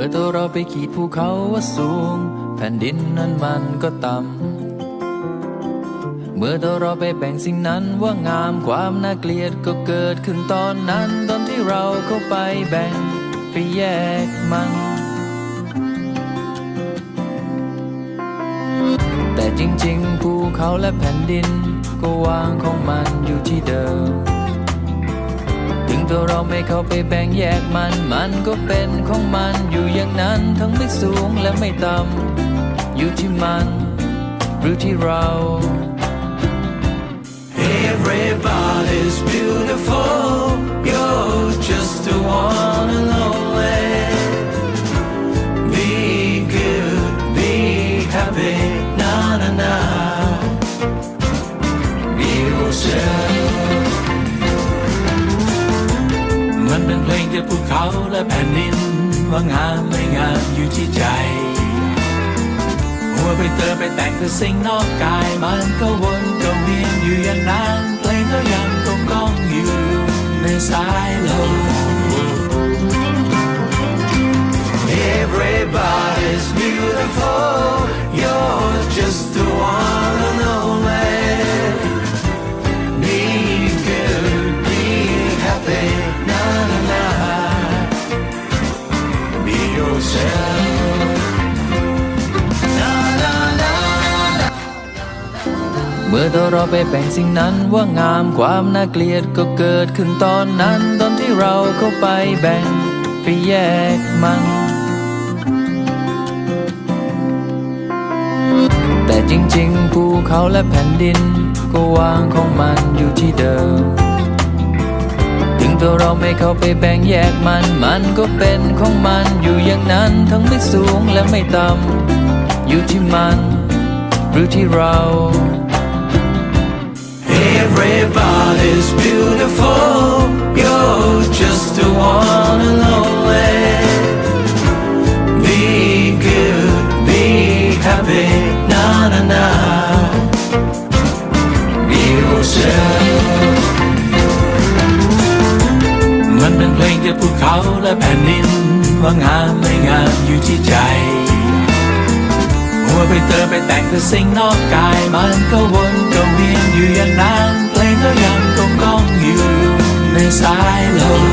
มื่อตัวเราไปขีดภูเขาว่าสูง แผ่นดินนั้นมันก็ต่ำ เมื่อตัวเราไปแบ่งสิ่งนั้นว่างามความน่าเกลียดก็เกิดขึ้นตอนนั้นตอนที่เราเข้าไปแบ่งไปแยกมันแต่จริงๆ ภูเขาและแผ่นดิน ก็วางของมันอยู่ที่เดิม ตัวเราไม่เข้าไปแบ่งแยกมัน มันก็เป็นของมันอยู่อย่างนั้นทั้งไม่สูงและไม่ต่ำอยู่ที่มันหรือที่เรา Everybody's เขาและแผ่นดินว่างามไม่งามอยู่ที่ใจ หัวไปเติมไปแต่งแต่สิ่งนอกกายมันก็วนก็เวียนอยู่อย่างนั้นเพลงก็ยังคงก้องอยู่ในสาย เมื่อตัวเราไปแบ่งสิ่งนั้นว่างามความน่าเกลียดก็เกิดขึ้นตอนนั้นตอนที่เราเข้าไปแบ่งไปแยกมันแต่จริงๆภูเขาและแผ่นดิน ก็วางของมันอยู่ที่เดิม ตัวเราไม่เข้าไปแบ่งแยกมัน มันก็เป็นของมันอยู่อย่างนั้นทั้งไม่สูงและไม่ต่ำอยู่ที่มัน หรือที่เรา Everybody's beautiful. You're just the one and only. Be good, be happy. และแผ่นดินว่างามไม่งามอยู่ที่ใจ หัวไปเติมไปแต่งแต่สิ่งนอกกายมันก็วนก็เวียนอยู่อย่างนั้นเพลงก็ยังคงก้องอยู่ในสายลม